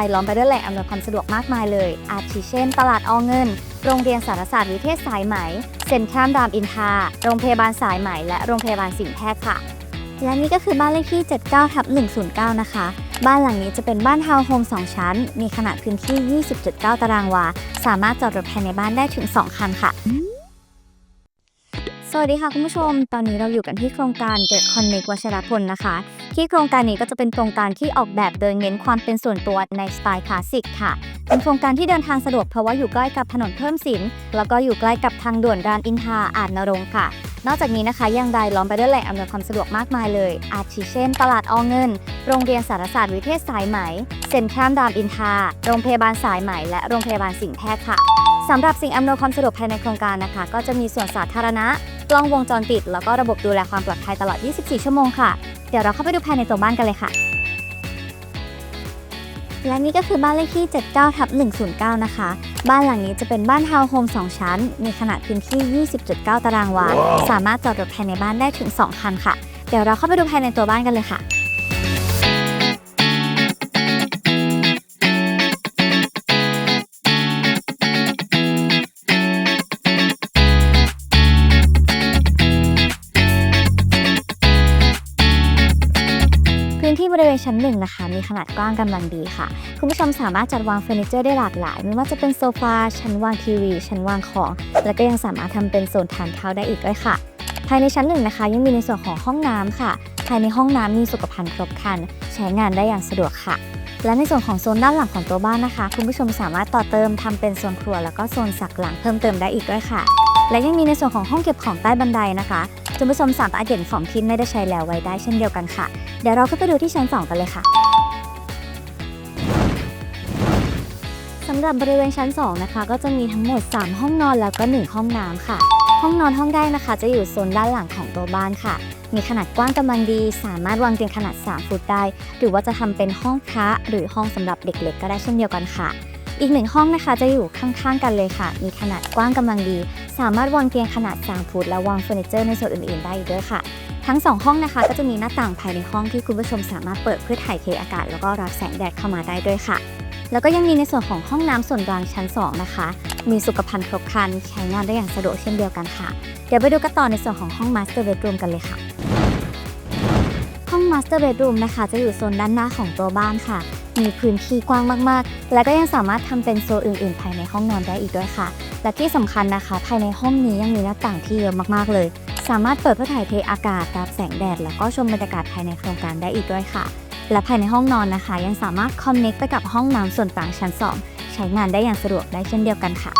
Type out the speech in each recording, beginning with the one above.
รายล้อมไปด้วยแหล่งอำนวยความสะดวกมากมายเลย อาทิเช่น ตลาดอเงิน โรงเรียนสารศาสตร์วิเทศสายไหม เซ็นทรัลรามอินทรา โรงพยาบาลสายไหม และโรงพยาบาลสิงห์แพทย์ค่ะ และนี่ก็คือบ้านเลขที่ 79ทับ109 นะคะ บ้านหลังนี้จะเป็นบ้านทาวน์โฮม 2 ชั้น มีขนาดพื้นที่ 20.9 ตารางวา สามารถจอดรถภายในบ้านได้ถึง 2 คันค่ะ วัสดีค่ะคุณผู้ชม ตอนนี้เราอยู่กันที่โครงการ The Connect วชรพลนะคะ ที่โครงการนี้ก็จะเป็นโครงการที่ออกแบบโดยเน้นความเป็นส่วนตัวในสไตล์คลาสสิกค่ะ เป็นโครงการที่เดินทางสะดวกเพราะว่าอยู่ใกล้กับถนนเพิ่มสิน แล้วก็อยู่ใกล้กับทางด่วนรามอินทราอาจนรงค์ค่ะ นอกจากนี้นะคะยังรายล้อมไปด้วยแหล่งอำนวยความสะดวกมากมายเลย อาทิเช่น ตลาดอเงิน โรงเรียนสารศาสตร์วิเทศสายไหม เซ็นทรัลรามอินทราโรงพยาบาลสายไหม และโรงพยาบาลสิงห์แพทย์ค่ะสำหรับสิ่งอำนวยความสะดวกภายในโครงการนะคะ ก็จะมีส่วนสาธารณะ กล้องวงจรปิด แล้วก็ระบบดูแลความปลอดภัยตลอด 24 ชั่วโมงค่ะ เดี๋ยวเราเข้าไปดูภายในตัวบ้านกันเลยค่ะ และนี่ก็คือบ้านเลขที่ 79ทับ109 นะคะ บ้านหลังนี้จะเป็นบ้านทาวน์โฮม 2 ชั้น มีขนาดพื้นที่ 20.9 ตารางวา สามารถจอดรถภายในบ้านได้ถึง 2 คันค่ะ เดี๋ยวเราเข้าไปดูภายในตัวบ้านกันเลยค่ะ บริเวณชั้นหนึ่งนะคะ มีขนาดกว้างกำลังดีค่ะ คุณผู้ชมสามารถจัดวางเฟอร์นิเจอร์ได้หลากหลาย ไม่ว่าจะเป็นโซฟา ชั้นวางทีวี ชั้นวางของ แล้วก็ยังสามารถทำเป็นโซนทานข้าวได้อีกด้วยค่ะ ภายในชั้นหนึ่งนะคะ ยังมีในส่วนของห้องน้ำค่ะ ภายในห้องน้ำมีสุขภัณฑ์ครบครัน ใช้งานได้อย่างสะดวกค่ะและในส่วนของโซนด้านหลังของตัวบ้านนะคะ คุณผู้ชมสามารถต่อเติมทำเป็นโซนครัว แล้วก็โซนสักหลังเพิ่มเติมได้อีกด้วยค่ะ และยังมีในส่วนของห้องเก็บของใต้บันไดนะคะคุณผู้ชมสามารถเก็บของที่ไม่ได้ใช้แล้วไว้ได้เช่นเดียวกันค่ะ เดี๋ยวเราขึ้นไปดูที่ชั้น 2 กันเลยค่ะสำหรับบริเวณชั้น 2 นะคะ ก็จะมีทั้งหมด 3 ห้องนอนแล้วก็ 1 ห้องน้ำค่ะ ห้องนอนห้องแรกนะคะ จะอยู่โซนด้านหลังของตัวบ้านค่ะ มีขนาดกว้างกำลังดี สามารถวางเตียงขนาด 3 ฟุตได้ หรือว่าจะทำเป็นห้องพระหรือห้องสำหรับเด็กเล็กก็ได้เช่นเดียวกันค่ะ อีกหนึ่งห้องนะคะจะอยู่ข้างๆกันเลยค่ะ มีขนาดกว้างกำลังดี สามารถวางเตียงขนาด 3 ฟุตและวางเฟอร์นิเจอร์ในส่วนอื่นๆ ได้อีกด้วยค่ะ ทั้ง 2 ห้องนะคะก็จะมีหน้าต่างภายในห้องที่คุณผู้ชมสามารถเปิดเพื่อถ่ายเทอากาศ แล้วก็รับแสงแดดเข้ามาได้ด้วยค่ะ แล้วก็ยังมีในส่วนของห้องน้ำส่วนกลางชั้น 2 นะคะ มีสุขภัณฑ์ครบครันใช้งานได้อย่างสะดวกเช่นเดียวกันค่ะ เดี๋ยวไปดูกันต่อในส่วนของห้อง Master Bedroom กันเลยค่ะ ห้อง Master Bedroom นะคะจะอยู่โซนด้านหน้าของตัวบ้านค่ะ มีพื้นที่กว้างมากๆ และก็ยังสามารถทำเป็นโซนอื่นๆ ภายในห้องนอนได้อีกด้วยค่ะ และที่สำคัญนะคะ ภายในห้องนี้ยังมีหน้าต่างที่เยอะมากๆเลย สามารถเปิดเพื่อถ่ายเทอากาศรับแสงแดด แล้วก็ชมบรรยากาศภายในโครงการได้อีกด้วยค่ะ และภายในห้องนอนนะคะ ยังสามารถคอนเน็กไปกับห้องน้ำส่วนกลางชั้น 2 ใช้งานได้อย่างสะดวกได้เช่นเดียวกันค่ะ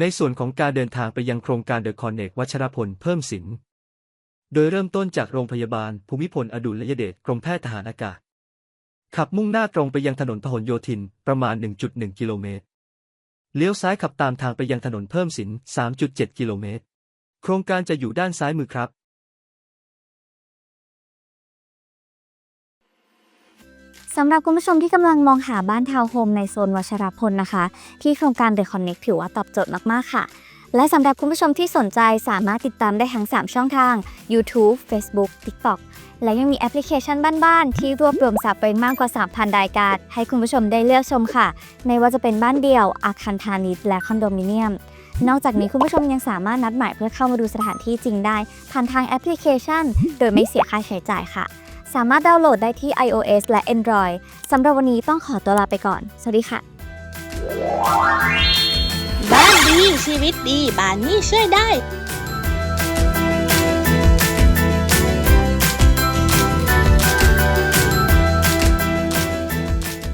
ในส่วนของการเดินทางไปยังโครงการเดอะคอนเนกวัชรพลเพิ่มสิน โดยเริ่มต้นจากโรงพยาบาลภูมิพลอดุลยเดชกรมแพทย์ทหารอากาศ ขับมุ่งหน้าตรงไปยังถนนพหลโยธิน ประมาณ 1.1 กิโลเมตร เลี้ยวซ้ายขับตามทางไปยังถนนเพิ่มสิน 3.7 กิโลเมตร โครงการจะอยู่ด้านซ้ายมือครับ สำหรับคุณผู้ชมที่กำลังมองหาบ้านทาวน์โฮมในโซนวัชรพลนะคะ ที่โครงการ The Connect ถือว่าตอบโจทย์มาก ๆ ค่ะ และสำหรับคุณผู้ชมที่สนใจสามารถติดตามได้ทั้ง 3 ช่องทาง YouTube Facebook TikTok และยังมีแอปพลิเคชันบ้านๆ ที่รวบรวมสับเป็นมากกว่า 3,000 รายการ ให้คุณผู้ชมได้เลือกชมค่ะ ไม่ว่าจะเป็นบ้านเดี่ยว อาคารพาณิชย์และคอนโดมิเนียม นอกจากนี้คุณผู้ชมยังสามารถนัดหมายเพื่อเข้ามาดูสถานที่จริงได้ ผ่านทางแอปพลิเคชัน โดยไม่เสียค่าใช้จ่ายค่ะ สามารถดาวน์โหลดได้ที่ iOS และ Android สำหรับวันนี้ต้องขอตัวลาไปก่อน สวัสดีค่ะ บ้านดีชีวิตดีบ้านนี้ช่วยได้